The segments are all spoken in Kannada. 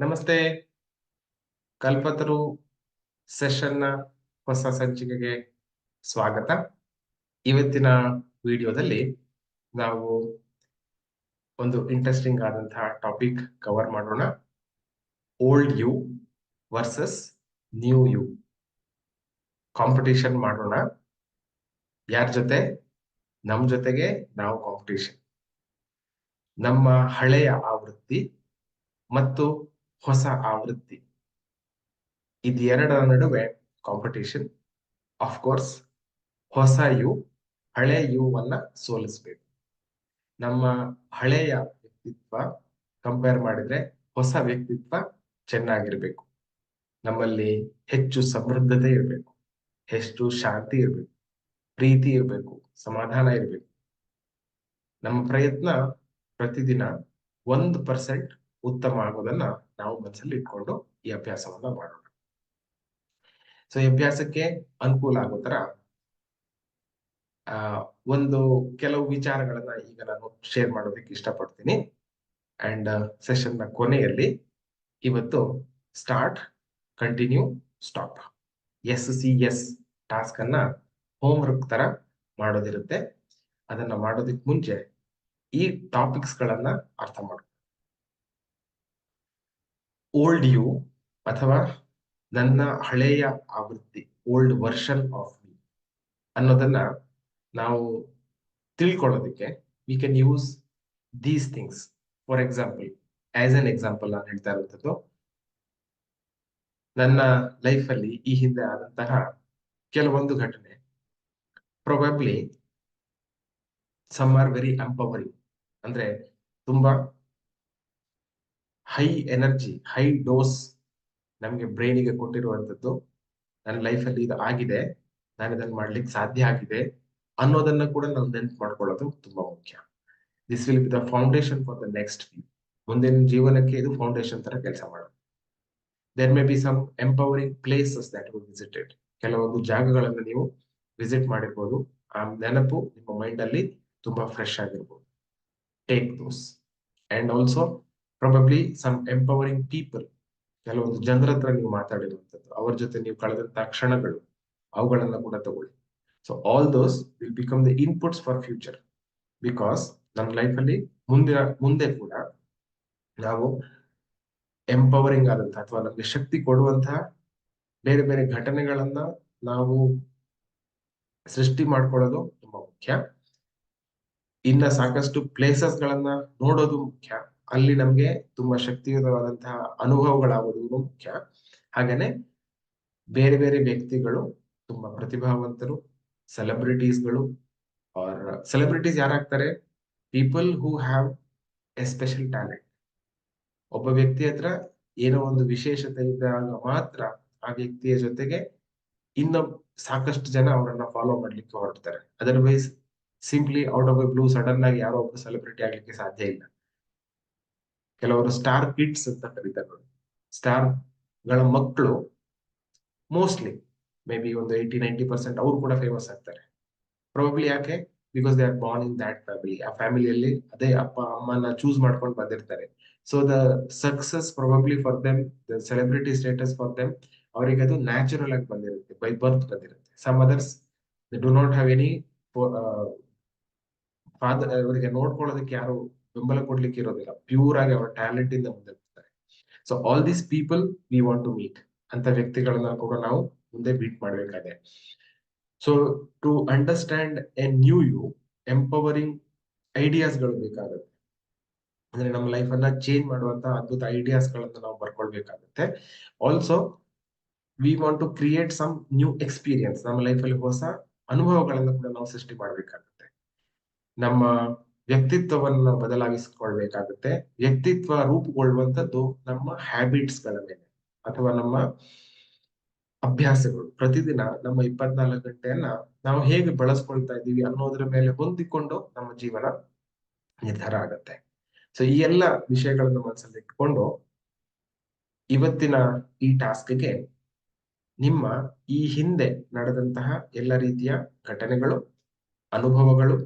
ನಮಸ್ತೆ. ಕಲ್ಪತರು ಸೆಷನ್ನ ಹೊಸ ಸಂಚಿಕೆಗೆ ಸ್ವಾಗತ. ಇವತ್ತಿನ ವಿಡಿಯೋದಲ್ಲಿ ನಾವು ಒಂದು ಇಂಟ್ರೆಸ್ಟಿಂಗ್ ಆದಂತಹ ಟಾಪಿಕ್ ಕವರ್ ಮಾಡೋಣ. Old you versus new you competition ಮಾಡೋಣ. ಯಾರ ಜೊತೆ? ನಮ್ಮ ಜೊತೆಗೆ ನಾವು ಕಾಂಪಿಟೇಷನ್ ನಮ್ಮ ಹಳೆಯ ಆವೃತ್ತಿ ಮತ್ತು ಹೊಸ ಆವೃತ್ತಿ. ಇದೆರಡರ ನಡುವೆ ಕಾಂಪಿಟೇಷನ್ ಕೋರ್ಸ್ ಹೊಸ ಯು ಹಳೆ ಯು ಅನ್ನ ಸೋಲಿಸ್ಬೇಕು. ನಮ್ಮ ಹಳೆಯ ವ್ಯಕ್ತಿತ್ವ ಕಂಪೇರ್ ಮಾಡಿದ್ರೆ ಹೊಸ ವ್ಯಕ್ತಿತ್ವ ಚೆನ್ನಾಗಿರ್ಬೇಕು. ನಮ್ಮಲ್ಲಿ ಹೆಚ್ಚು ಸಮೃದ್ಧತೆ ಇರಬೇಕು. ಹೆಚ್ಚು ಶಾಂತಿ ಇರಬೇಕು. ಪ್ರೀತಿ ಇರಬೇಕು. ಸಮಾಧಾನ ಇರಬೇಕು. ನಮ್ಮ ಪ್ರಯತ್ನ ಪ್ರತಿದಿನ ಒಂದು ಪರ್ಸೆಂಟ್ ಉತ್ತಮ ಆಗೋದನ್ನ ನಾವು ಮನಸ್ಸಲ್ಲಿ ಇಟ್ಕೊಂಡು ಈ ಅಭ್ಯಾಸವನ್ನ ಮಾಡೋಣ. ಸೊ ಈ ಅಭ್ಯಾಸಕ್ಕೆ ಅನುಕೂಲ ಆಗೋ ತರ ಒಂದು ಕೆಲವು ವಿಚಾರಗಳನ್ನ ಈಗ ನಾನು ಶೇರ್ ಮಾಡೋದಕ್ಕೆ ಇಷ್ಟಪಡ್ತೀನಿ. ಅಂಡ್ ಸೆಷನ್ನ ಕೊನೆಯಲ್ಲಿ ಇವತ್ತು start continue stop S C S task ಅನ್ನ ಹೋಮ್ ವರ್ಕ್ ತರ ಮಾಡೋದಿರುತ್ತೆ. ಅದನ್ನ ಮಾಡೋದಕ್ಕೆ ಮುಂಚೆ ಈ ಟಾಪಿಕ್ಸ್ ಗಳನ್ನ ಅರ್ಥ ಮಾಡ್ಕೊ ಓಲ್ಡ್ ಯು ಅಥವಾ ನನ್ನ ಹಳೆಯ ಆವೃತ್ತಿ ಓಲ್ಡ್ ವರ್ಷನ್ ಆಫ್ ಮೀ ಅನ್ನೋದನ್ನ ನಾವು ತಿಳ್ಕೊಳ್ಳೋದಕ್ಕೆ we can use these things for example as an example ನಾನು ಹೇಳ್ತಾ ಇರುವಂಥದ್ದು, ನನ್ನ ಲೈಫಲ್ಲಿ ಈ ಹಿಂದೆ ಆದಂತಹ ಕೆಲವೊಂದು ಘಟನೆ. Probably some are very empowering ಅಂದ್ರೆ ತುಂಬಾ ಹೈ ಎನರ್ಜಿ, ಹೈ ಡೋಸ್ ನಮಗೆ ಬ್ರೈನಿಗೆ ಕೊಟ್ಟಿರುವಂಥದ್ದು ನನ್ನ ಲೈಫಲ್ಲಿ ಇದು ಆಗಿದೆ. ನಾನು ಇದನ್ನು ಮಾಡ್ಲಿಕ್ಕೆ ಸಾಧ್ಯ ಆಗಿದೆ ಅನ್ನೋದನ್ನ ಕೂಡ ನಾವು ನೆನ್ಪು ಮಾಡ್ಕೊಳ್ಳೋದು ತುಂಬಾ ಮುಖ್ಯ. This will be the foundation for the next view ಮುಂದಿನ ಜೀವನಕ್ಕೆ ಇದು ಫೌಂಡೇಶನ್ ತರ ಕೆಲಸ ಮಾಡೋದು. There may be some empowering places that you visited ಕೆಲವೊಂದು ಜಾಗಗಳನ್ನು ನೀವು ವಿಸಿಟ್ ಮಾಡಿರ್ಬೋದು. ಆ ನೆನಪು ನಿಮ್ಮ ಮೈಂಡ್ ಅಲ್ಲಿ ತುಂಬಾ ಫ್ರೆಶ್ ಆಗಿರ್ಬೋದು. Take those and also probably some empowering people ಕೆಲವೊಂದು ಜನರ ಹತ್ರ ನೀವು ಮಾತಾಡಿರುವಂಥದ್ದು, ಅವ್ರ ಜೊತೆ ನೀವು ಕಳೆದಂತಹ ಕ್ಷಣಗಳು, ಅವುಗಳನ್ನ ಕೂಡ ತಗೊಳ್ಳಿ. So all those will become the inputs for future because ನಮ್ಮ ಲೈಫಲ್ಲಿ ಮುಂದಿನ, ಮುಂದೆ ಕೂಡ ನಾವು ಎಂಪವರಿಂಗ್ ಆದಂತಹ ಅಥವಾ ನಮಗೆ ಶಕ್ತಿ ಕೊಡುವಂತಹ ಬೇರೆ ಬೇರೆ ಘಟನೆಗಳನ್ನ ನಾವು ಸೃಷ್ಟಿ ಮಾಡ್ಕೊಳ್ಳೋದು ತುಂಬಾ ಮುಖ್ಯ. ಇನ್ನ ಸಾಕಷ್ಟು ಪ್ಲೇಸಸ್ ಗಳನ್ನ ನೋಡೋದು ಮುಖ್ಯ. ಅಲ್ಲಿ ನಮ್ಗೆ ತುಂಬಾ ಶಕ್ತಿಯುತವಾದಂತಹ ಅನುಭವಗಳಾಗೋದು ಮುಖ್ಯ. ಹಾಗೇನೆ ಬೇರೆ ಬೇರೆ ವ್ಯಕ್ತಿಗಳು ತುಂಬಾ ಪ್ರತಿಭಾವಂತರು ಸೆಲೆಬ್ರಿಟೀಸ್ಗಳು R celebrities ಯಾರಾಗ್ತಾರೆ? People who have a special talent ಒಬ್ಬ ವ್ಯಕ್ತಿ ಹತ್ರ ಏನೋ ಒಂದು ವಿಶೇಷತೆ ಇದ್ದಾಗ ಮಾತ್ರ ಆ ವ್ಯಕ್ತಿಯ ಜೊತೆಗೆ ಇನ್ನೊಬ್, ಸಾಕಷ್ಟು ಜನ ಅವರನ್ನ ಫಾಲೋ ಮಾಡ್ಲಿಕ್ಕೆ ಹೊರಡ್ತಾರೆ. Otherwise simply out of a blue sudden ಆಗಿ ಯಾರೋ ಒಬ್ಬ ಸೆಲೆಬ್ರಿಟಿ ಆಗ್ಲಿಕ್ಕೆ ಸಾಧ್ಯ ಇಲ್ಲ. ಕೆಲವರು ಸ್ಟಾರ್ ಕಿಡ್ಸ್ ಅಂತ ಕರೀತಾರೆ ನೋಡಿ. ಸ್ಟಾರ್ಗಳ ಮಕ್ಕಳು ಮೋಸ್ಟ್ಲಿ ಮೇ ಬಿ ಒಂದು ಏಯ್ಟಿ ನೈಂಟಿ ಪರ್ಸೆಂಟ್ ಅವ್ರು ಕೂಡ ಫೇಮಸ್ ಆಗ್ತಾರೆ. ಪ್ರಾಬಬ್ಲಿ ಯಾಕೆ? Because they are born in that family ಆ ಫ್ಯಾಮಿಲಿಯಲ್ಲಿ ಅದೇ ಅಪ್ಪ, ಅಮ್ಮನ ಚೂಸ್ ಮಾಡ್ಕೊಂಡು ಬಂದಿರ್ತಾರೆ. So the success probably for them the celebrity status for them ಅವರಿಗೆ ಅದು ನ್ಯಾಚುರಲ್ ಆಗಿ ಬಂದಿರುತ್ತೆ ಬೈ ಬರ್ತ್ ಬಂದಿರುತ್ತೆ. Some others they do not have any father ಅವರಿಗೆ ನೋಡ್ಕೊಳ್ಳೋದಕ್ಕೆ ಯಾರು ಬೆಂಬಲ ಕೊಡ್ಲಿಕ್ಕೆ ಇರೋದಿಲ್ಲ. ಪ್ಯೂರ್ ಆಗಿ ಅವರ ಟ್ಯಾಲೆಂಟ್ ಇಂದ ಮುಂದೆ ಬರ್ತಾರೆ so all these people we want to meet ಅಂತ ವ್ಯಕ್ತಿಗಳನ್ನ ಕೂಡ ನಾವು ಮುಂದೆ meet ಮಾಡ್ಬೇಕಾದೆ. So to understand a new you empowering ಐಡಿಯಾಸ್ಗಳು ಬೇಕಾಗುತ್ತೆ. ಅಂದ್ರೆ ನಮ್ಮ ಲೈಫ್ ಅನ್ನ ಚೇಂಜ್ ಮಾಡುವಂತ ಅದ್ಭುತ ಐಡಿಯಾಸ್ ಗಳನ್ನ ನಾವು ಬರ್ಕೊಳ್ಬೇಕಾಗುತ್ತೆ. Also we want to create some new experience ನಮ್ಮ ಲೈಫಲ್ಲಿ ಹೊಸ ಅನುಭವಗಳನ್ನ ಕೂಡ ನಾವು ಸೃಷ್ಟಿ ಮಾಡ್ಬೇಕಾಗುತ್ತೆ. ನಮ್ಮ ವ್ಯಕ್ತಿತ್ವವನ್ನು ಬದಲಾಗಿಸಿಕೊಳ್ಬೇಕಾಗುತ್ತೆ. ವ್ಯಕ್ತಿತ್ವ ರೂಪುಗೊಳ್ಳುವಂಥದ್ದು ನಮ್ಮ ಹ್ಯಾಬಿಟ್ಸ್ಗಳ ಮೇಲೆ ಅಥವಾ ನಮ್ಮ ಅಭ್ಯಾಸಗಳು. ಪ್ರತಿದಿನ ನಮ್ಮ ಇಪ್ಪತ್ನಾಲ್ಕು ಗಂಟೆಯನ್ನ ನಾವು ಹೇಗೆ ಬಳಸ್ಕೊಳ್ತಾ ಇದ್ದೀವಿ ಅನ್ನೋದ್ರ ಮೇಲೆ ಹೊಂದಿಕೊಂಡು ನಮ್ಮ ಜೀವನ ನಿರ್ಧಾರ ಆಗತ್ತೆ. ಸೊ ಈ ಎಲ್ಲ ವಿಷಯಗಳನ್ನು ಮನಸ್ಸಲ್ಲಿ ಇಟ್ಕೊಂಡು ಇವತ್ತಿನ ಈ ಟಾಸ್ಕ್ಗೆ ನಿಮ್ಮ ಈ ಹಿಂದೆ ನಡೆದಂತಹ ಎಲ್ಲ ರೀತಿಯ ಘಟನೆಗಳು, ಅನುಭವಗಳು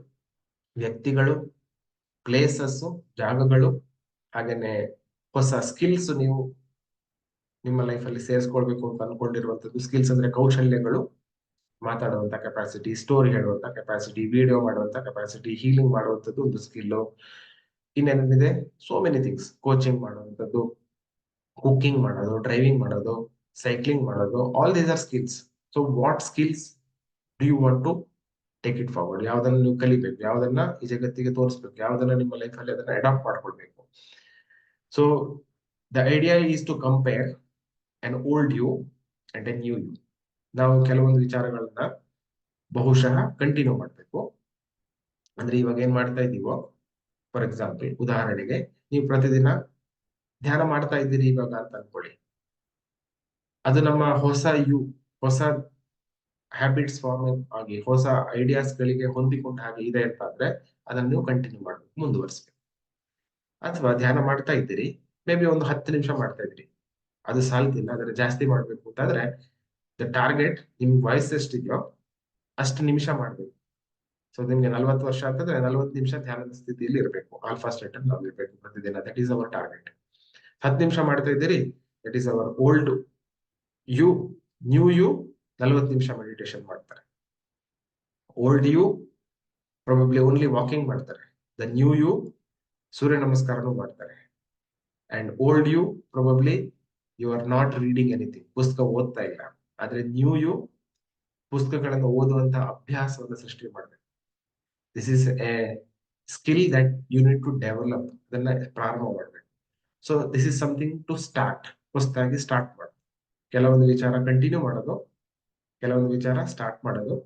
ವ್ಯಕ್ತಿಗಳು ಪ್ಲೇಸಸ್ ಜಾಗಗಳು, ಹಾಗೇನೆ ಹೊಸ ಸ್ಕಿಲ್ಸ್ ನೀವು ನಿಮ್ಮ ಲೈಫ್ ಅಲ್ಲಿ ಸೇರಿಸ್ಕೊಳ್ಬೇಕು ಅಂತ ಅನ್ಕೊಂಡಿರುವಂತದ್ದು ಸ್ಕಿಲ್ಸ್ ಅಂದ್ರೆ ಕೌಶಲ್ಯಗಳು ಮಾತಾಡುವಂತ ಕೆಪಾಸಿಟಿ ಸ್ಟೋರಿ ಹೇಳುವಂತ ಕೆಪಾಸಿಟಿ ವಿಡಿಯೋ ಮಾಡುವಂತ ಕೆಪಾಸಿಟಿ ಹೀಲಿಂಗ್ ಮಾಡುವಂಥದ್ದು ಒಂದು ಸ್ಕಿಲ್ ಇನ್ನೇನಿದೆ ಸೋ ಮೆನಿ ಥಿಂಗ್ಸ್ ಕೋಚಿಂಗ್ ಮಾಡುವಂಥದ್ದು ಕುಕಿಂಗ್ ಮಾಡೋದು ಡ್ರೈವಿಂಗ್ ಮಾಡೋದು ಸೈಕ್ಲಿಂಗ್ ಮಾಡೋದು all these are skills so what skills do you want to take it forward ಯಾವ್ದನ್ನ ನೀವು ಕಲಿಬೇಕು, ಯಾವ್ದನ್ನ ಈ ಜಗತ್ತಿಗೆ ತೋರಿಸ್ಬೇಕು, ಯಾವ್ದನ್ನ ನಿಮ್ಮ ಲೈಫ್ ಅಲ್ಲಿ ಅದನ್ನ ಅಡಾಪ್ಟ್ ಮಾಡ್ಕೊಳ್ಬೇಕು. So the idea is to compare an old you and a new you ನಾವು ಕೆಲವೊಂದು ವಿಚಾರಗಳನ್ನ ಬಹುಶಃ ಕಂಟಿನ್ಯೂ ಮಾಡಬೇಕು. ಅಂದ್ರೆ ಇವಾಗ ಏನ್ ಮಾಡ್ತಾ ಇದೀವೋ ಫಾರ್ ಎಕ್ಸಾಂಪಲ್ ಉದಾಹರಣೆಗೆ, ನೀವು ಪ್ರತಿದಿನ ಧ್ಯಾನ ಮಾಡ್ತಾ ಇದ್ದೀರಿ ಇವಾಗ ಅಂತ ಅನ್ಕೊಳ್ಳಿ. ಅದು ನಮ್ಮ ಹೊಸ ಯು ಹೊಸ ಹ್ಯಾಬಿಟ್ಸ್ ಫಾರ್ಮ್ ಆಗಿ ಹೊಸ ಐಡಿಯಾಸ್ ಗಳಿಗೆ ಹೊಂದಿಕೊಂಡ ಹಾಗೆ ಇದೆ ಅಂತ ಅಂದ್ರೆ ಅದನ್ನ ನೀವು ಕಂಟಿನ್ಯೂ ಮಾಡ್ಬೇಕು, ಮುಂದುವರಿಸ್ಬೇಕು. ಅಥವಾ ಧ್ಯಾನ ಮಾಡ್ತಾ ಇದ್ದೀರಿ ಮೇ ಬಿ ಒಂದು ಹತ್ತು ನಿಮಿಷ ಮಾಡ್ತಾ ಇದ್ರಿ ಅದು ಸಾಲ್ತಿಲ್ಲ ಅದರ ಜಾಸ್ತಿ ಮಾಡ್ಬೇಕು ಅಂತಂದ್ರೆ ದ ಟಾರ್ಗೆಟ್ ನಿಮ್ ವಾಯ್ಸ್ ಎಷ್ಟಿದೆಯೋ ಅಷ್ಟು ನಿಮಿಷ ಮಾಡ್ಬೇಕು. ಸೊ ನಿಮ್ಗೆ ನಲ್ವತ್ತು ವರ್ಷ ಅಂತಂದ್ರೆ ನಲ್ವತ್ತು ನಿಮಿಷ ಧ್ಯಾನದ ಸ್ಥಿತಿಯಲ್ಲಿ ಇರಬೇಕು. ಆಲ್ಫಾ ಸ್ಟೇಟ್ ಅಲ್ಲಿ ನಾವು ಇರಬೇಕು ಪ್ರತಿದಿನ. ದಟ್ ಈಸ್ ಅವರ್ ಟಾರ್ಗೆಟ್ ಹತ್ತು ನಿಮಿಷ ಮಾಡ್ತಾ ಇದ್ದೀರಿ that is our old you new you ನಲ್ವತ್ತು ನಿಮಿಷ ಮೆಡಿಟೇಷನ್ ಮಾಡ್ತಾರೆ. Old you probably only walking ಮಾಡ್ತಾರೆ. ದ ನ್ಯೂ ಯು ಸೂರ್ಯ ನಮಸ್ಕಾರನೂ ಮಾಡ್ತಾರೆ. And old you probably you are not reading anything ಪುಸ್ತಕ ಓದ್ತಾ ಇಲ್ಲ. ಆದ್ರೆ ನ್ಯೂ ಯು ಪುಸ್ತಕಗಳನ್ನು ಓದುವಂತಹ ಅಭ್ಯಾಸವನ್ನು ಸೃಷ್ಟಿ ಮಾಡಬೇಕು. This is a skill that you need to develop ಅದನ್ನ ಪ್ರಾರಂಭ ಮಾಡಬೇಕು. So this is something to start ಹೊಸದಾಗಿ ಸ್ಟಾರ್ಟ್ ಮಾಡಬೇಕು ಕೆಲವೊಂದು ವಿಚಾರ ಕಂಟಿನ್ಯೂ ಮಾಡೋದು. ಕೆಲವೊಂದು ವಿಚಾರ ಸ್ಟಾರ್ಟ್ ಮಾಡೋದು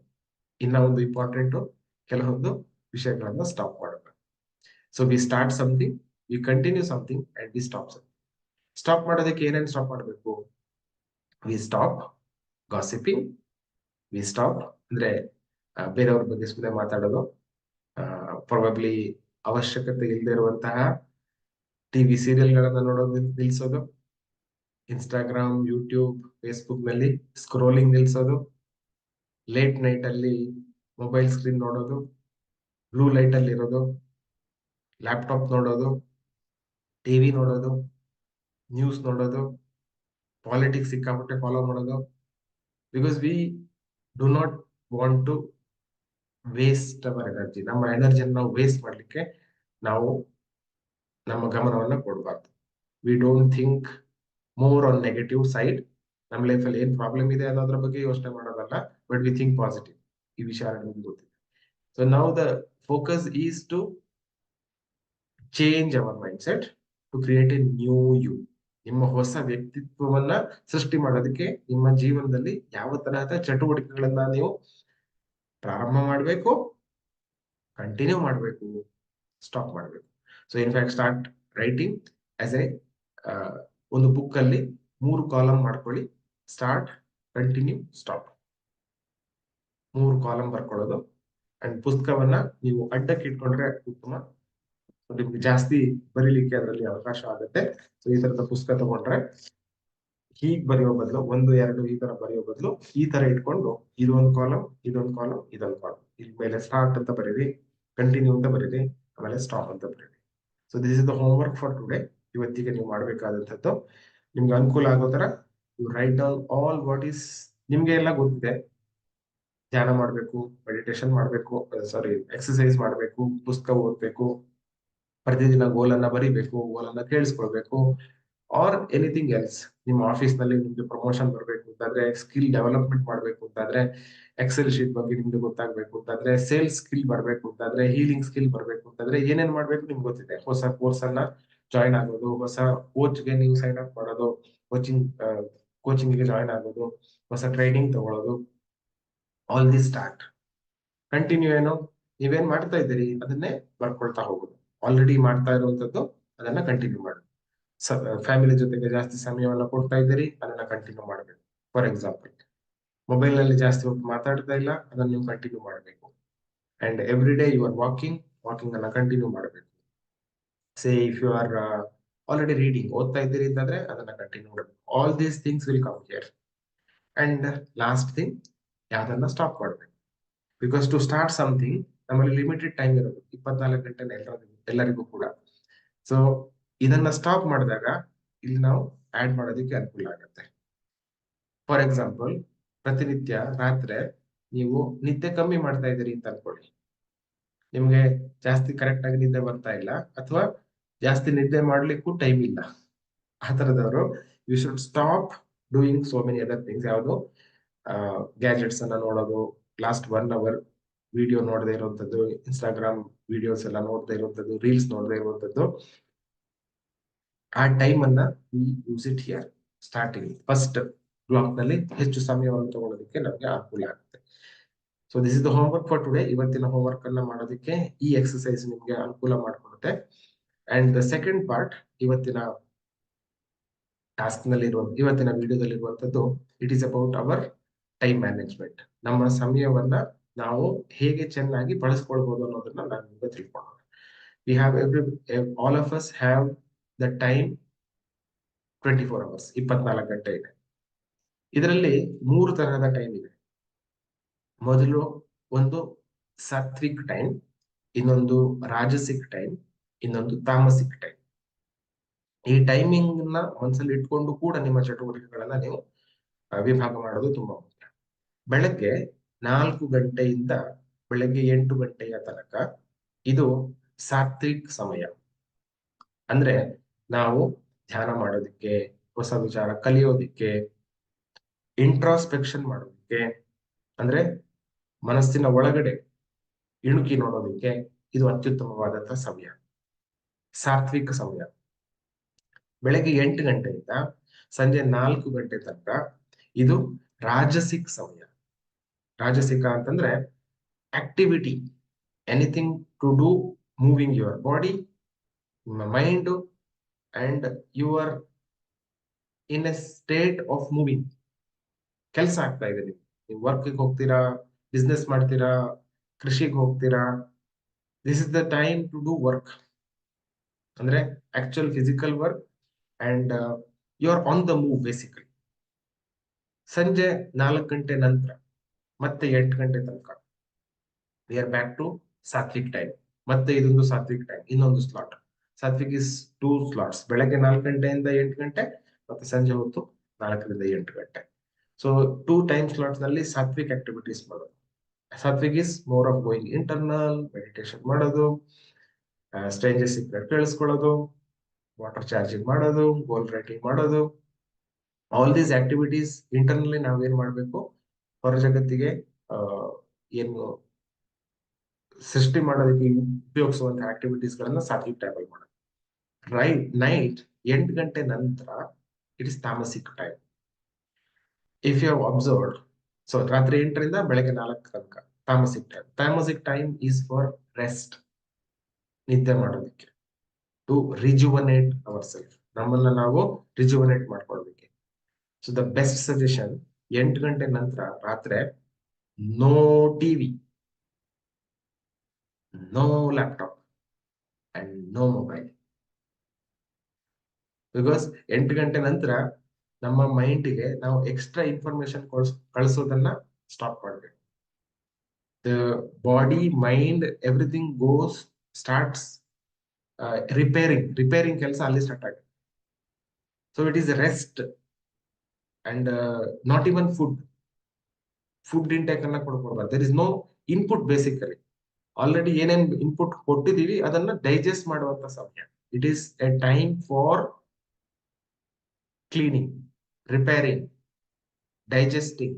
ಇನ್ನ ಒಂದು ಇಂಪಾರ್ಟೆಂಟ್ ಕೆಲವೊಂದು ವಿಷಯಗಳನ್ನ ಸ್ಟಾಪ್ ಮಾಡೋದು. So we start something we continue something and we stop something stop ಮಾಡೋದಕ್ಕೆ ಏನೇನು ಸ್ಟಾಪ್ ಮಾಡಬೇಕು? We stop gossiping we stop ಅಂದ್ರೆ ಬೇರೆಯವ್ರ ಬಗ್ಗೆ ಸುಮ್ಮನೆ ಮಾತಾಡೋದು ಪ್ರಾಬಬ್ಲಿ ಅವಶ್ಯಕತೆ ಇಲ್ಲದೆ ಇರುವಂತಹ ಟಿವಿ ಸೀರಿಯಲ್ಗಳನ್ನ ನೋಡೋದು ನಿಲ್ಸೋದು. ಇನ್ಸ್ಟಾಗ್ರಾಮ್ ಯೂಟ್ಯೂಬ್ ಫೇಸ್ಬುಕ್ನಲ್ಲಿ ಸ್ಕ್ರೋಲಿಂಗ್ ನಿಲ್ಸೋದು. ಲೇಟ್ ನೈಟ್ ಅಲ್ಲಿ ಮೊಬೈಲ್ ಸ್ಕ್ರೀನ್ ನೋಡೋದು. ಬ್ಲೂ ಲೈಟ್ ಅಲ್ಲಿ ಇರೋದು. ಲ್ಯಾಪ್ಟಾಪ್ ನೋಡೋದು. ಟಿವಿ ನೋಡೋದು. ನ್ಯೂಸ್ ನೋಡೋದು. ಪಾಲಿಟಿಕ್ಸ್ ಸಿಕ್ಕಾಪಟ್ಟೆ ಫಾಲೋ ಮಾಡೋದು. Because we do not want to waste our energy ನಮ್ಮ ಎನರ್ಜಿಯನ್ನು ನಾವು ವೇಸ್ಟ್ ಮಾಡಲಿಕ್ಕೆ ನಾವು ನಮ್ಮ ಗಮನವನ್ನು ಕೊಡಬಾರ್ದು. We don't think more on negative side ನಮ್ಮ ಲೈಫಲ್ಲಿ ಏನ್ ಪ್ರಾಬ್ಲಮ್ ಇದೆ ಅನ್ನೋದ್ರ ಬಗ್ಗೆ ಯೋಚನೆ ಮಾಡೋದಲ್ಲ ಬಟ್ ವಿ ಥಿಂಕ್ ಪಾಸಿಟಿವ್ ಈ ವಿಚಾರ ನಿಮ್ಗೆ ಗೊತ್ತಿದೆ. ಸೊ ನಾವು the focus is to change our mindset to create a new you ನಿಮ್ಮ ಹೊಸ ವ್ಯಕ್ತಿತ್ವವನ್ನ ಸೃಷ್ಟಿ ಮಾಡೋದಕ್ಕೆ ನಿಮ್ಮ ಜೀವನದಲ್ಲಿ ಯಾವ ತರಹದ ಚಟುವಟಿಕೆಗಳನ್ನ ನೀವು ಪ್ರಾರಂಭ ಮಾಡಬೇಕು ಕಂಟಿನ್ಯೂ ಮಾಡಬೇಕು ಸ್ಟಾಪ್ ಮಾಡಬೇಕು. So in fact start writing as a ಒಂದು ಬುಕ್ ಅಲ್ಲಿ ಮೂರು ಕಾಲಮ್ ಮಾಡ್ಕೊಳ್ಳಿ. ಸ್ಟಾರ್ಟ್ ಕಂಟಿನ್ಯೂ ಸ್ಟಾಪ್ ಮೂರು ಕಾಲಮ್ ಬರ್ಕೊಳ್ಳೋದು. ಅಂಡ್ ಪುಸ್ತಕವನ್ನ ನೀವು ಅಡ್ಡಕ್ಕೆ ಇಟ್ಕೊಂಡ್ರೆ ಉತ್ತಮ ನಿಮ್ಗೆ ಜಾಸ್ತಿ ಬರೀಲಿಕ್ಕೆ ಅದರಲ್ಲಿ ಅವಕಾಶ ಆಗುತ್ತೆ. ಸೊ ಈ ತರದ ಪುಸ್ತಕ ತಗೊಂಡ್ರೆ ಹೀಗ್ ಬರೆಯೋ ಬದಲು, ಒಂದು, ಎರಡು ಈ ತರ ಬರೆಯೋ ಬದಲು ಈ ತರ ಇಟ್ಕೊಂಡು ಇದೊಂದು ಕಾಲಮ್ ಇದೊಂದು ಕಾಲಮ್ ಇದೊಂದು ಕಾಲಮ್ ಇಲ್ಲಿ ಮೇಲೆ ಸ್ಟಾರ್ಟ್ ಅಂತ ಬರೀರಿ ಕಂಟಿನ್ಯೂ ಅಂತ ಬರೀರಿ, ಆಮೇಲೆ ಸ್ಟಾಪ್ ಅಂತ ಬರೀರಿ. So this is the homework for today ಇವತ್ತಿಗೆ ನೀವು ಮಾಡ್ಬೇಕಾದಂಥದ್ದು. ನಿಮ್ಗೆ ಅನುಕೂಲ ಆಗೋ ತರ you write down all what is ನಿಮ್ಗೆ ಎಲ್ಲ ಗೊತ್ತಿದೆ. ಧ್ಯಾನ ಮಾಡ್ಬೇಕು ಮೆಡಿಟೇಷನ್ ಮಾಡ್ಬೇಕು ಸಾರಿ ಎಕ್ಸಸೈಸ್ ಮಾಡ್ಬೇಕು, ಪುಸ್ತಕ ಓದ್ಬೇಕು, ಪ್ರತಿದಿನ ಗೋಲನ್ನ ಬರಿಬೇಕು ಗೋಲನ್ನ ಕೇಳಿಸ್ಕೊಳ್ಬೇಕು ಆರ್ ಎನಿಥಿಂಗ್ ಎಲ್ಸ್ ನಿಮ್ಮ ಆಫೀಸ್ನಲ್ಲಿ ನಿಮ್ಗೆ ಪ್ರಮೋಷನ್ ಬರಬೇಕು ಅಂತಂದ್ರೆ ಸ್ಕಿಲ್ ಡೆವಲಪ್ಮೆಂಟ್ ಮಾಡ್ಬೇಕು ಅಂತಂದ್ರೆ ಎಕ್ಸೆಲ್ ಶೀಟ್ ಬಗ್ಗೆ ನಿಮ್ಗೆ ಗೊತ್ತಾಗ್ಬೇಕು ಅಂತಂದ್ರೆ ಸೇಲ್ಸ್ ಸ್ಕಿಲ್ ಬರಬೇಕು ಅಂತಂದ್ರೆ ಹೀಲಿಂಗ್ ಸ್ಕಿಲ್ ಬರ್ಬೇಕು ಅಂತಂದ್ರೆ ಏನೇನ್ ಮಾಡ್ಬೇಕು ನಿಮ್ಗೆ ಗೊತ್ತಿದೆ. ಹೊಸ ಕೋರ್ಸ್ ಅನ್ನ ಜಾಯಿನ್ ಆಗೋದು, ಹೊಸ ಕೋಚ್ಗೆ ನೀವು ಸೈನ್ ಅಪ್ ಮಾಡೋದು ಕೋಚಿಂಗ್ ಕೋಚಿಂಗ್ಗೆ ಜಾಯಿನ್ ಆಗೋದು, ಹೊಸ ಟ್ರೈನಿಂಗ್ ತಗೊಳ್ಳೋದು ಆಲ್ ದಿ ಸ್ಟಾರ್ಟ್ ಕಂಟಿನ್ಯೂ ಏನು? ನೀವೇನ್ ಮಾಡ್ತಾ ಇದ್ದೀರಿ? ಅದನ್ನೇ ಬರ್ಕೊಳ್ತಾ ಹೋಗೋದು. ಆಲ್ರೆಡಿ ಮಾಡ್ತಾ ಇರುವಂತದ್ದು ಅದನ್ನ ಕಂಟಿನ್ಯೂ ಮಾಡಿ. ಫ್ಯಾಮಿಲಿ ಜೊತೆಗೆ ಜಾಸ್ತಿ ಸಮಯವನ್ನ ಕೊಡ್ತಾ ಇದ್ದೀರಿ, ಅದನ್ನ ಕಂಟಿನ್ಯೂ ಮಾಡಬೇಕು. ಫಾರ್ ಎಕ್ಸಾಂಪಲ್ ಮೊಬೈಲ್ನಲ್ಲಿ ಜಾಸ್ತಿ ಹೊತ್ತು ಮಾತಾಡ್ತಾ ಇಲ್ಲ, ಅದನ್ನ ನೀವು ಕಂಟಿನ್ಯೂ ಮಾಡಬೇಕು. And every day you are walking walking ಅನ್ನ ಕಂಟಿನ್ಯೂ ಮಾಡಬೇಕು. Say if you are already reading ಓದ್ತಾ ಇದ್ದೀರಿ ಅಂತಂದ್ರೆ ಅದನ್ನ ಕಂಟಿನ್ಯೂ ಮಾಡಬೇಕು all these things will come here and last thing ಯಾವ್ದನ್ನ ಸ್ಟಾಪ್ ಮಾಡಬೇಕು. ಬಿಕಾಸ್ ಟು ಸ್ಟಾರ್ಟ್ ಸಮಥಿಂಗ್ ನಮ್ಮಲ್ಲಿ ಲಿಮಿಟೆಡ್ ಟೈಮ್ ಇರೋದು. ಇಪ್ಪತ್ನಾಲ್ಕು ಗಂಟೆ ಎಲ್ಲರಿಗೂ ಎಲ್ಲರಿಗೂ ಕೂಡ. ಸೊ ಇದನ್ನ ಸ್ಟಾಪ್ ಮಾಡಿದಾಗ ಇಲ್ಲಿ ನಾವು ಆಡ್ ಮಾಡೋದಕ್ಕೆ ಅನುಕೂಲ ಆಗುತ್ತೆ. ಫಾರ್ ಎಕ್ಸಾಂಪಲ್ ಪ್ರತಿನಿತ್ಯ ರಾತ್ರಿ ನೀವು ನಿದ್ದೆ ಕಮ್ಮಿ ಮಾಡ್ತಾ ಇದ್ದೀರಿ ಅಂತ ಅನ್ಕೊಳ್ಳಿ. ನಿಮ್ಗೆ ಜಾಸ್ತಿ ಕರೆಕ್ಟ್ ಆಗಿ ನಿದ್ದೆ ಬರ್ತಾ ಇಲ್ಲ, ಅಥವಾ ಜಾಸ್ತಿ ನಿದ್ದೆ ಮಾಡ್ಲಿಕ್ಕೂ ಟೈಮ್ ಇಲ್ಲ. ಆ ತರದವರು you should stop doing so many other things ಯಾವುದು? ಗ್ಯಾಜೆಟ್ಸ್ ಅನ್ನ ನೋಡೋದು ಲಾಸ್ಟ್ ಒನ್ ಅವರ್ ವಿಡಿಯೋ ನೋಡದೆ ಇರುವಂತದ್ದು ಇನ್ಸ್ಟಾಗ್ರಾಮ್ ವಿಡಿಯೋಸ್ ಎಲ್ಲ ನೋಡದೆ ಇರುವಂತದ್ದು ರೀಲ್ಸ್ ನೋಡದೆ ಇರುವಂತದ್ದು. ಆ ಟೈಮ್ ಅನ್ನ use it here starting first ಬ್ಲಾಕ್ನಲ್ಲಿ ಹೆಚ್ಚು ಸಮಯವನ್ನು ತಗೊಳ್ಳೋದಕ್ಕೆ ನಮಗೆ ಅನುಕೂಲ ಆಗುತ್ತೆ. So this is the homework for today ಇವತ್ತಿನ ಹೋಮ್ ವರ್ಕ್ ಅನ್ನ ಮಾಡೋದಕ್ಕೆ ಈ ಎಕ್ಸರ್ಸೈಸ್ ನಿಮ್ಗೆ ಅನುಕೂಲ ಮಾಡಿಕೊಡುತ್ತೆ. ಅಂಡ್ ದ ಸೆಕೆಂಡ್ ಪಾರ್ಟ್ ಇವತ್ತಿನ ಟಾಸ್ಕ್ ನಲ್ಲಿರುವ ಇವತ್ತಿನ ವಿಡಿಯೋದಲ್ಲಿ ಇರುವಂತದ್ದು it is about our time management ನಮ್ಮ ಸಮಯವನ್ನ ನಾವು ಹೇಗೆ ಚೆನ್ನಾಗಿ ಬಳಸ್ಕೊಳ್ಬಹುದು ಅನ್ನೋದನ್ನ ನಾನು ಈಗ ತಿಳ್ಕೊಳ್ಳೋಣ. We have every all of us have the time twenty four hours ಇಪ್ಪತ್ನಾಲ್ಕು ಗಂಟೆ ಇದೆ. ಇದರಲ್ಲಿ ಮೂರು ತರಹದ ಟೈಮ್ ಇದೆ. ಮೊದಲು ಒಂದು ಸಾತ್ವಿಕ್ ಟೈಮ್ ಇನ್ನೊಂದು ರಾಜಸಿಕ್ ಟೈಮ್ ಇನ್ನೊಂದು ತಾಮಸಿಕ್ ಟೈಮ್ ಈ ಟೈಮಿಂಗ್ನ ಮನಸ್ಸಲ್ಲಿ ಇಟ್ಕೊಂಡು ಕೂಡ ನಿಮ್ಮ ಚಟುವಟಿಕೆಗಳನ್ನ ನೀವು ವಿಭಾಗ ಮಾಡೋದು ತುಂಬಾ ಮುಖ್ಯ. ಬೆಳಗ್ಗೆ ನಾಲ್ಕು ಗಂಟೆಯಿಂದ ಬೆಳಗ್ಗೆ ಎಂಟು ಗಂಟೆಯ ತನಕ ಇದು ಸಾತ್ವಿಕ್ ಸಮಯ. ಅಂದ್ರೆ ನಾವು ಧ್ಯಾನ ಮಾಡೋದಿಕ್ಕೆ, ಹೊಸ ವಿಚಾರ ಕಲಿಯೋದಿಕ್ಕೆ ಇಂಟ್ರಾಸ್ಪೆಕ್ಷನ್ ಮಾಡೋದಿಕ್ಕೆ, ಅಂದ್ರೆ ಮನಸ್ಸಿನ ಒಳಗಡೆ ಇಣುಕಿ ನೋಡೋದಿಕ್ಕೆ ಇದು ಅತ್ಯುತ್ತಮವಾದಂತಹ ಸಮಯ. ಸಾತ್ವಿಕ ಸಮಯ. ಬೆಳಗ್ಗೆ ಎಂಟು ಗಂಟೆಯಿಂದ ಸಂಜೆ ನಾಲ್ಕು ಗಂಟೆ ತನಕ ಇದು ರಾಜಸಿಕ್ ಸಮಯ. ರಾಜಸಿಕ ಅಂತಂದ್ರೆ activity anything to do moving your body mind and your in a state of moving ಕೆಲಸ ಆಗ್ತಾ ಇದೆ ನೀವು ನೀವು ವರ್ಕ್ಗೆ ಹೋಗ್ತೀರಾ ಬಿಸ್ನೆಸ್ ಮಾಡ್ತೀರಾ, ಕೃಷಿಗೆ ಹೋಗ್ತೀರಾ this is the time to do work ಅಂದ್ರೆ actual physical work and you are on the move basically ಸಂಜೆ ನಾಲ್ಕು ಗಂಟೆ ನಂತರ ಮತ್ತೆ ಎಂಟು ಗಂಟೆ ತನಕ. We are back to Satwik time ಮತ್ತೆ ಇದೊಂದು ಸಾತ್ವಿಕ್ ಟೈಮ್ ಇನ್ನೊಂದು ಸ್ಲಾಟ್ ಸಾತ್ವಿಕ್ ಇಸ್ ಟೂ ಸ್ಲಾಟ್ಸ್ ಬೆಳಗ್ಗೆ ನಾಲ್ಕು ಗಂಟೆಯಿಂದ ಎಂಟು ಗಂಟೆ ಮತ್ತೆ ಸಂಜೆ ಹೊತ್ತು ನಾಲ್ಕರಿಂದ ಎಂಟು ಗಂಟೆ. ಸೊ ಟೂ ಟೈಮ್ ಸ್ಲಾಟ್ಸ್ನಲ್ಲಿ ಸಾತ್ವಿಕ್ ಆಕ್ಟಿವಿಟೀಸ್ ಮಾಡೋದು. Satwik is more of going internal meditation ಮಾಡೋದು. ಸ್ಟ್ರೇಂಜರ್ ಸೀಕ್ರೆಟ್ ಕೇಳಿಸ್ಕೊಳ್ಳೋದು ವಾಟರ್ ಚಾರ್ಜಿಂಗ್ ಮಾಡೋದು ಗೋಲ್ ರೈಟಿಂಗ್ ಮಾಡೋದು. ಆಲ್ ದೀಸ್ ಆಕ್ಟಿವಿಟೀಸ್ ಇಂಟರ್ನಲ್ಲಿ ನಾವೇನ್ ಮಾಡಬೇಕು? ಹೊರ ಜಗತ್ತಿಗೆ ಏನು ಸೃಷ್ಟಿ ಮಾಡೋದಕ್ಕೆ ಉಪಯೋಗಿಸುವಂತಹ ಆಕ್ಟಿವಿಟೀಸ್ ಗಳನ್ನ ಸಾತ್ವಿಕ್ ಟ್ರಾವೆಲ್ ಮಾಡೋದು. ರೈಟ್ ನೈಟ್ ಎಂಟು ಗಂಟೆ ನಂತರ it is tamasic time if you observed so ರಾತ್ರಿ ಎಂಟರಿಂದ ಬೆಳಗ್ಗೆ ನಾಲ್ಕು ತನಕ tamasic time tamasic time is for rest ನಿದ್ದೆ ಮಾಡೋದಕ್ಕೆ. ಟು ರಿಜುವನೇಟ್ ಅವರ್ ಸೆಲ್ಫ್ ನಮ್ಮನ್ನ ನಾವು ರಿಜುವನೇಟ್ ಮಾಡ್ಕೊಳ್ಬೇಕು. ಸೊ ದ ಬೆಸ್ಟ್ ಸಜೆಷನ್ ಎಂಟು ಗಂಟೆ ನಂತರ ರಾತ್ರಿ no TV no laptop and no mobile because ಎಂಟು ಗಂಟೆ ನಂತರ ನಮ್ಮ ಮೈಂಡ್ಗೆ ನಾವು ಎಕ್ಸ್ಟ್ರಾ ಇನ್ಫಾರ್ಮೇಶನ್ ಕಳಿಸೋದನ್ನ ಸ್ಟಾಪ್ ಮಾಡಬೇಕು. The body mind everything goes starts repairing repairing ಕೆಲಸ ಅಲ್ಲಿ ಸ್ಟಾರ್ಟ್ ಆಗುತ್ತೆ. So it is rest and not even food food intake ಅನ್ನ ಕೊಡ್ಕೊಡ್ಬಾರ್ದು there is no input basically already ಏನೇನ್ ಇನ್ಪುಟ್ ಕೊಟ್ಟಿದೀವಿ ಅದನ್ನ ಡೈಜೆಸ್ಟ್ ಮಾಡುವಂತ ಸಮಯ. It is a time for cleaning repairing digesting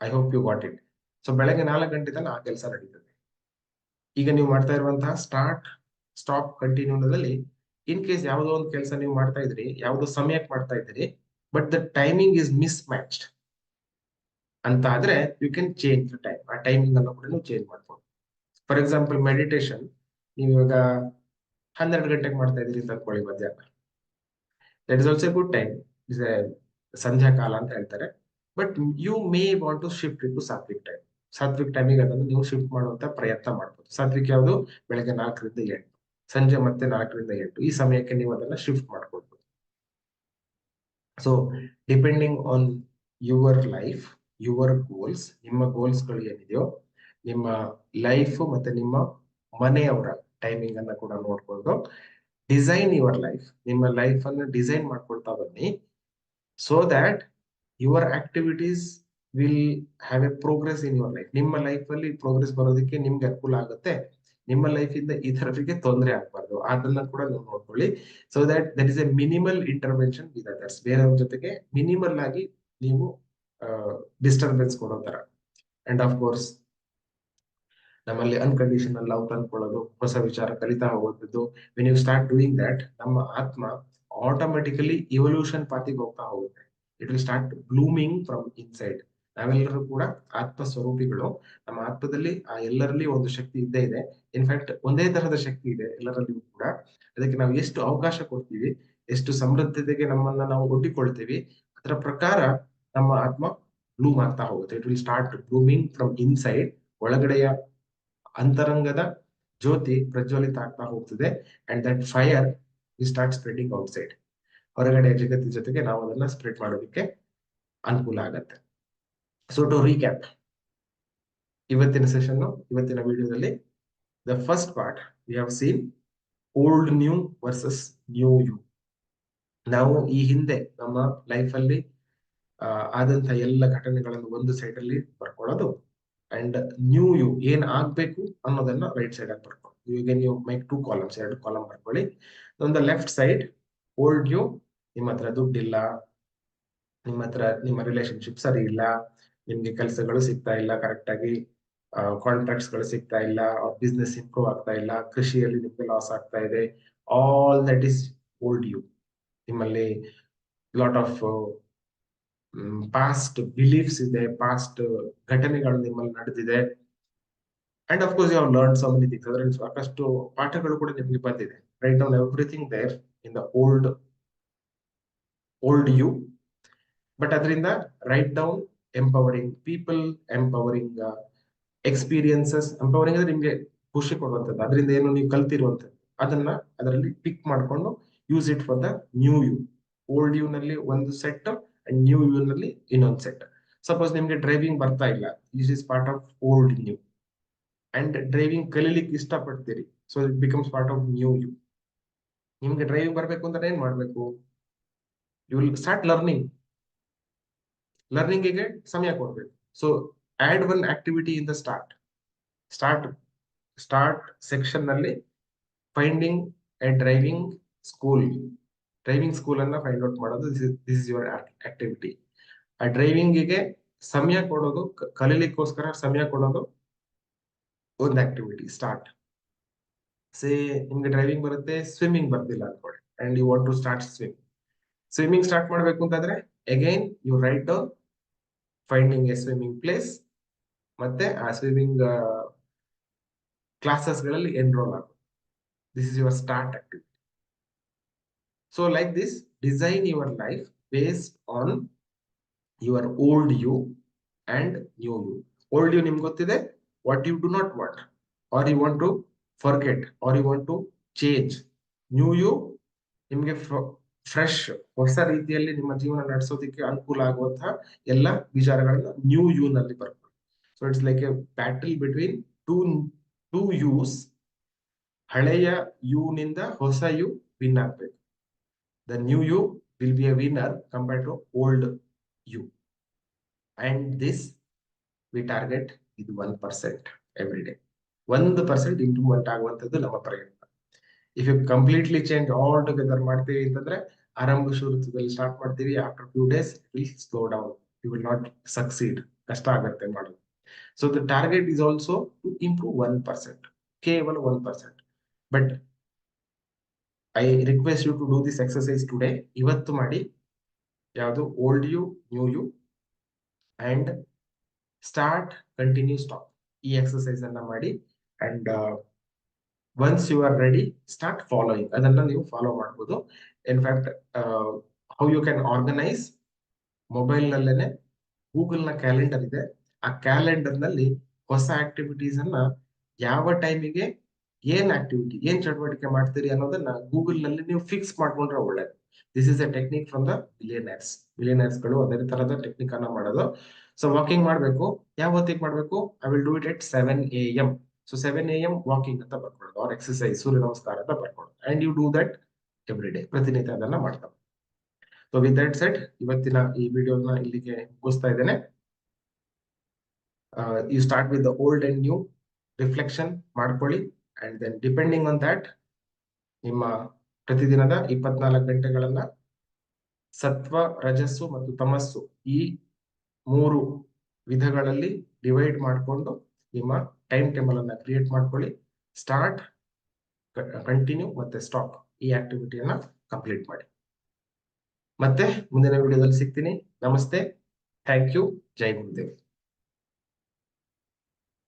I hope you what it so ಬೆಳಗ್ಗೆ ನಾಲ್ಕು ಗಂಟೆ ತನಕ ಆ ಕೆಲಸ ನಡೀತದೆ. ಈಗ ನೀವು ಮಾಡ್ತಾ ಇರುವಂತಹ ಸ್ಟಾರ್ಟ್ ಸ್ಟಾಪ್ ಕಂಟಿನ್ಯೂನಲ್ಲಿ ಇನ್ ಕೇಸ್ ಯಾವುದೋ ಒಂದು ಕೆಲಸ ನೀವು ಮಾಡ್ತಾ ಇದ್ರಿ, ಯಾವುದೋ ಸಮಯಕ್ಕೆ ಮಾಡ್ತಾ ಇದ್ದೀರಿ but the timing is mismatched ಅಂತ ಆದ್ರೆ you can change the time ಆ ಟೈಮಿಂಗ್ ಅನ್ನು ಕೂಡ ನೀವು ಚೇಂಜ್ ಮಾಡ್ಬೋದು. ಫಾರ್ ಎಕ್ಸಾಂಪಲ್ ಮೆಡಿಟೇಷನ್ ನೀವು ಇವಾಗ ಹನ್ನೆರಡು ಗಂಟೆಗೆ ಮಾಡ್ತಾ ಇದ್ರಿ ಅಂತ ಅನ್ಕೊಳ್ಳಿ ಮಧ್ಯಾಹ್ನ. That is also good time is ಸಂಧ್ಯಾ ಕಾಲ ಅಂತ ಹೇಳ್ತಾರೆ. But you may want to shift it to sattvic time sattvic ಟೈಮಿಗೆ ಅದನ್ನು ನೀವು ಶಿಫ್ಟ್ ಮಾಡುವಂತ ಪ್ರಯತ್ನ ಮಾಡ್ಬೋದು. ಸಾತ್ವಿಕ್ ಯಾವುದು? ಬೆಳಗ್ಗೆ ನಾಲ್ಕರಿಂದ ಎಂಟು. ಸಂಜೆ ಮತ್ತೆ ನಾಲ್ಕರಿಂದ ಎಂಟು. ಈ ಸಮಯಕ್ಕೆ ನೀವು ಅದನ್ನ ಶಿಫ್ಟ್ ಮಾಡ್ಕೊಳ್ಬೋದು. So depending on your life your goals ನಿಮ್ಮ ಗೋಲ್ಸ್ಗಳು ಏನಿದೆಯೋ, ನಿಮ್ಮ ಲೈಫ್ ಮತ್ತೆ ನಿಮ್ಮ ಮನೆಯವರ ಟೈಮಿಂಗ್ ಅನ್ನ ಕೂಡ ನೋಡ್ಕೊಂಡು ಡಿಸೈನ್ ಯುವರ್ ಲೈಫ್ ನಿಮ್ಮ ಲೈಫ್ ಅನ್ನು ಡಿಸೈನ್ ಮಾಡ್ಕೊಳ್ತಾ ಬನ್ನಿ. So that your activities will have a progress in your life ನಿಮ್ಮ ಲೈಫ್ ಅಲ್ಲಿ ಪ್ರೋಗ್ರೆಸ್ ಬರೋದಕ್ಕೆ ನಿಮ್ಗೆ ಅನುಕೂಲ ಆಗುತ್ತೆ. ನಿಮ್ಮ ಲೈಫ್ ಇಂದ ಈ ತರಫಿಗೆ ತೊಂದರೆ ಆಗ್ಬಾರ್ದು. ಅದನ್ನ ಕೂಡ ನೀವು ನೋಡ್ಕೊಳ್ಳಿ. So that that is a minimal intervention with others ಬೇರೆಯವ್ರ ಜೊತೆಗೆ ಮಿನಿಮಲ್ ಆಗಿ ನೀವು ಡಿಸ್ಟರ್ಬೆನ್ಸ್ ಕೊಡೋ ತರ. ಅಂಡ್ ಆಫ್ ಕೋರ್ಸ್ ನಮ್ಮಲ್ಲಿ ಅನ್ಕಂಡೀಷನಲ್ ಲವ್ ತಂದ್ಕೊಳ್ಳೋದು, ಹೊಸ ವಿಚಾರ ಕಲಿತಾ ಹೋಗೋದು when you start doing that ನಮ್ಮ ಆತ್ಮ ಆಟೋಮೆಟಿಕಲಿ ಇವಲ್ಯೂಷನ್ ಪಾತಿಗೆ ಹೋಗ್ತಾ ಹೋಗುತ್ತೆ. It will start blooming from inside ನಾವೆಲ್ಲರೂ ಕೂಡ ಆತ್ಮ ಸ್ವರೂಪಿಗಳು ನಮ್ಮ ಆತ್ಮದಲ್ಲಿ, ಆ ಎಲ್ಲರಲ್ಲಿ ಒಂದು ಶಕ್ತಿ ಇದ್ದೇ ಇದೆ. ಇನ್ಫ್ಯಾಕ್ಟ್ ಒಂದೇ ತರಹದ ಶಕ್ತಿ ಇದೆ ಎಲ್ಲರಲ್ಲಿಯೂ ಕೂಡ. ಅದಕ್ಕೆ ನಾವು ಎಷ್ಟು ಅವಕಾಶ ಕೊಡ್ತೀವಿ, ಎಷ್ಟು ಸಮೃದ್ಧತೆಗೆ ನಮ್ಮನ್ನ ನಾವು ಒಡ್ಡಿಕೊಳ್ತೀವಿ, ಅದರ ಪ್ರಕಾರ ನಮ್ಮ ಆತ್ಮ ಬ್ಲೂಮ್ ಆಗ್ತಾ ಹೋಗುತ್ತೆ. It will start blooming from inside ಒಳಗಡೆಯ ಅಂತರಂಗದ ಜ್ಯೋತಿ ಪ್ರಜ್ವಲಿತ ಆಗ್ತಾ ಹೋಗ್ತದೆ. And that fire start spreading outside ಹೊರಗಡೆ ಜಗತ್ತಿನ ಜೊತೆಗೆ ನಾವು ಅದನ್ನ ಸ್ಪ್ರೆಡ್ ಮಾಡೋದಕ್ಕೆ ಅನುಕೂಲ ಆಗತ್ತೆ. ಸೊ ಟು ರೀಕ್ಯಾಪ್ ಇವತ್ತಿನ ಸೆಷನ್ ಇವತ್ತಿನ ವಿಡಿಯೋದಲ್ಲಿ the first part we have seen old new versus new you ನಾವು ಈ ಹಿಂದೆ ನಮ್ಮ ಲೈಫ್ ಅಲ್ಲಿ ಆದಂತ ಎಲ್ಲ ಘಟನೆಗಳನ್ನು ಒಂದು ಸೈಡ್ ಅಲ್ಲಿ ಬರ್ಕೊಳ್ಳೋದು ಅಂಡ್ ನ್ಯೂ ಯು ಏನ್ ಆಗ್ಬೇಕು ಅನ್ನೋದನ್ನ ರೈಟ್ ಸೈಡ್ ಆಗಿ ಬರ್ಕೊಳ್ಳಿ ಇವಾಗ ನೀವು ಮೈಕ್ ಟೂ ಕಾಲಮ್ಸ್ ಎರಡು ಕಾಲಮ್ ಬರ್ಕೊಳ್ಳಿ. ಒಂದು ಲೆಫ್ಟ್ ಸೈಡ್ ಓಲ್ಡ್ ಯು ನಿಮ್ಮ ಹತ್ರ ದುಡ್ಡಿಲ್ಲ, ನಿಮ್ಮ ಹತ್ರ ನಿಮ್ಮ ರಿಲೇಶನ್ಶಿಪ್ ಸರಿ ಇಲ್ಲ ನಿಮ್ಗೆ ಕೆಲಸಗಳು ಸಿಗ್ತಾ ಇಲ್ಲ ಕರೆಕ್ಟ್ ಆಗಿ ಕಾಂಟ್ರಾಕ್ಟ್ಸ್ಗಳು ಸಿಗ್ತಾ ಇಲ್ಲ ಬಿಸ್ನೆಸ್ ಇಂಪ್ರೂವ್ ಆಗ್ತಾ ಇಲ್ಲ, ಕೃಷಿಯಲ್ಲಿ ನಿಮ್ಗೆ ಲಾಸ್ ಆಗ್ತಾ ಇದೆ all that is old you ನಿಮ್ಮಲ್ಲಿ ಲಾಟ್ ಆಫ್ ಪಾಸ್ಟ್ ಬಿಲೀಫ್ಸ್ ಇದೆ ಪಾಸ್ಟ್ ಘಟನೆಗಳು ನಿಮ್ಮಲ್ಲಿ ನಡೆದಿದೆ. And of course you learn so many things ಅದರಲ್ಲಿ ಸಾಕಷ್ಟು ಪಾಠಗಳು ಕೂಡ ನಿಮ್ಗೆ ಬಂದಿದೆ. Write down everything there in the old old you but ಅದರಿಂದ write down empowering people empowering experiences empowering ಅಂದ್ರೆ ನಿಮ್ಗೆ ಖುಷಿ ಕೊಡುವಂಥದ್ದು. ಅದರಿಂದ ಏನು ನೀವು ಕಲ್ತಿರುವಂಥದ್ದು ಅದನ್ನ ಅದರಲ್ಲಿ ಪಿಕ್ ಮಾಡಿಕೊಂಡು use it for the new you old you ನಲ್ಲಿ ಒಂದು ಸೆಟ್ ಅಂಡ್ ನ್ಯೂ ಯು ನಲ್ಲಿ ಇನ್ನೊಂದು ಸೆಟ್ ಸಪೋಸ್ ನಿಮ್ಗೆ ಡ್ರೈವಿಂಗ್ ಬರ್ತಾ ಇಲ್ಲ. This is part of old new and driving ಕಲೀಲಿಕ್ಕೆ ಇಷ್ಟಪಡ್ತೀರಿ. So it becomes part of new you ನಿಮ್ಗೆ ಡ್ರೈವಿಂಗ್ ಬರಬೇಕು ಅಂದ್ರೆ ಏನ್ ಮಾಡಬೇಕು? ಯು ವಿಲ್ ಸ್ಟಾರ್ಟ್ ಲರ್ನಿಂಗ್ ಲರ್ನಿಂಗಿಗೆ ಸಮಯ ಕೊಡ್ಬೇಕು. So add one activity in the start start start ಸೆಕ್ಷನ್ನಲ್ಲಿ finding a driving school driving school ಅನ್ನ ಫೈಂಡ್ ಔಟ್ ಮಾಡೋದು. ದಿಸ್ ಇಸ್ ಯುವರ್ ಆಕ್ಟಿವಿಟಿ ಆ ಡ್ರೈವಿಂಗಿಗೆ ಸಮಯ ಕೊಡೋದು ಕಲೀಲಿಕ್ಕೋಸ್ಕರ ಸಮಯ ಕೊಡೋದು ಒಂದು ಆಕ್ಟಿವಿಟಿ ಸ್ಟಾರ್ಟ್ ಸೇ ನಿಮ್ಗೆ ಡ್ರೈವಿಂಗ್ ಬರುತ್ತೆ ಸ್ವಿಮ್ಮಿಂಗ್ ಬರ್ತಿಲ್ಲ ಅನ್ಕೊಳ್ಳಿ and you want to start swim swimming start ಮಾಡ್ಬೇಕು ಅಂತಂದ್ರೆ again you write down finding a swimming place ಮತ್ತೆ ಆ ಸ್ವಿಮ್ಮಿಂಗ್ ಕ್ಲಾಸಸ್ಗಳಲ್ಲಿ ಎನ್ರೋಲ್ ಆಗೋದು this is your start activity so like this design your life based on your old you and new you old you ನಿಮ್ಗೆ ಗೊತ್ತಿದೆ? What you do not want are you want to forget are you want to change new you ನಿಮ್ಗೆ ಫ್ರೆಶ್ ಹೊಸ ರೀತಿಯಲ್ಲಿ ನಿಮ್ಮ ಜೀವನ ನಡೆಸೋದಕ್ಕೆ ಅನುಕೂಲ ಆಗುವಂತಹ ಎಲ್ಲ ವಿಚಾರಗಳನ್ನ ನ್ಯೂ ಯು ನಲ್ಲಿ ಬರ್ಕೊಳ್ಳಿ. So it's like a battle between two two yous ಹಳೆಯ ಯು ನಿಂದ ಹೊಸ ಯು ವಿನ್ ಆಗ್ಬೇಕು. The new you will be a winner compare to old you and this we target ಇದು ಒನ್ ಪರ್ಸೆಂಟ್ ಎವ್ರಿ ಡೇ ಒಂದು ಪರ್ಸೆಂಟ್ ಇಂಪ್ರೂವ್ಮೆಂಟ್ ಆಗುವಂತದ್ದು ನಮ್ಮ ಪ್ರಯತ್ನ. If you completely change altogether ಮಾಡ್ತೀವಿ ಅಂತಂದ್ರೆ ಆರಂಭ ಶುರುತದಲ್ಲಿ ಸ್ಟಾರ್ಟ್ ಮಾಡ್ತೀವಿ. After few days will slow down you will not succeed ಕಷ್ಟ ಆಗುತ್ತೆ ಮಾಡೋದು so the target is also to improve one percent ಕೇವಲ one percent but I request you to do this exercise today ಇವತ್ತು ಮಾಡಿ. ಯಾವುದು? Old you new you and start continue stop ಈ ಎಕ್ಸರ್ಸೈಸ್ ಅನ್ನ ಮಾಡಿ. And once you are ready start following ಅದನ್ನ ನೀವು ಫಾಲೋ ಮಾಡ್ಬೋದು. In fact how you can organise mobile ನಲ್ಲೇನೆ ಗೂಗಲ್ನ ಕ್ಯಾಲೆಂಡರ್ ಇದೆ. ಆ ಕ್ಯಾಲೆಂಡರ್ನಲ್ಲಿ ಹೊಸ ಆಕ್ಟಿವಿಟೀಸ್ ಅನ್ನ ಯಾವ ಟೈಮಿಗೆ ಏನ್ ಆಕ್ಟಿವಿಟಿ ಏನ್ ಚಟುವಟಿಕೆ ಮಾಡ್ತೀರಿ ಅನ್ನೋದನ್ನ ಗೂಗಲ್ನಲ್ಲಿ ನೀವು ಫಿಕ್ಸ್ ಮಾಡ್ಕೊಂಡ್ರೆ ಒಳ್ಳೇದು. This is a technique from the millionaires ಮಿಲಿಯನರ್ಸ್ಗಳು ಅದೇ ತರದ ಟೆಕ್ನಿಕ್ ಅನ್ನ ಮಾಡೋದು. ಸೊ ವಾಕಿಂಗ್ ಮಾಡ್ಬೇಕು. ಯಾವ ಹೊತ್ತಿಗೆ ಮಾಡ್ಬೇಕು? I will do it at seven A M so seven A M walking ಅಂತ ಬರ್ಕೊಳ್ಳೋದು ಆರ್ ಎಕ್ಸಸೈಸ್ ಸೂರ್ಯ ನಮಸ್ಕಾರ ಅಂತ ಬರ್ಕೊಳ್ಳೋದು. And you do that every day ಪ್ರತಿನಿತ್ಯ ಅದನ್ನ ಮಾಡ್ತಾ ಸೊ ವಿತ್ ದಟ್ ಸೆಟ್ ಇವತ್ತಿನ ಈ ವಿಡಿಯೋನ ಇಲ್ಲಿಗೆ ಮುಗಿಸ್ತಾ ಇದ್ದೇನೆ. You start with the old and new reflection ಮಾಡ್ಕೊಳ್ಳಿ. And then depending on that ನಿಮ್ಮ ಪ್ರತಿದಿನದ ಇಪ್ಪತ್ನಾಲ್ಕು ಗಂಟೆಗಳನ್ನ ಸತ್ವ, ರಜಸ್ಸು ಮತ್ತು ತಮಸ್ಸು ಈ ಮೂರು ವಿಧಗಳಲ್ಲಿ ಡಿವೈಡ್ ಮಾಡಿಕೊಂಡು ನಿಮ್ಮ ಟೈಮ್ ಟೇಬಲ್ ಅನ್ನ ಕ್ರಿಯೇಟ್ ಮಾಡ್ಕೊಳ್ಳಿ. ಸ್ಟಾರ್ಟ್ ಕಂಟಿನ್ಯೂ ಮತ್ತೆ ಸ್ಟಾಪ್ ಈ ಆಕ್ಟಿವಿಟಿಯನ್ನ ಕಂಪ್ಲೀಟ್ ಮಾಡಿ. ಮತ್ತೆ ಮುಂದಿನ ವಿಡಿಯೋದಲ್ಲಿ ಸಿಗ್ತೀನಿ. ನಮಸ್ತೆ. Thank you Jai Gurudev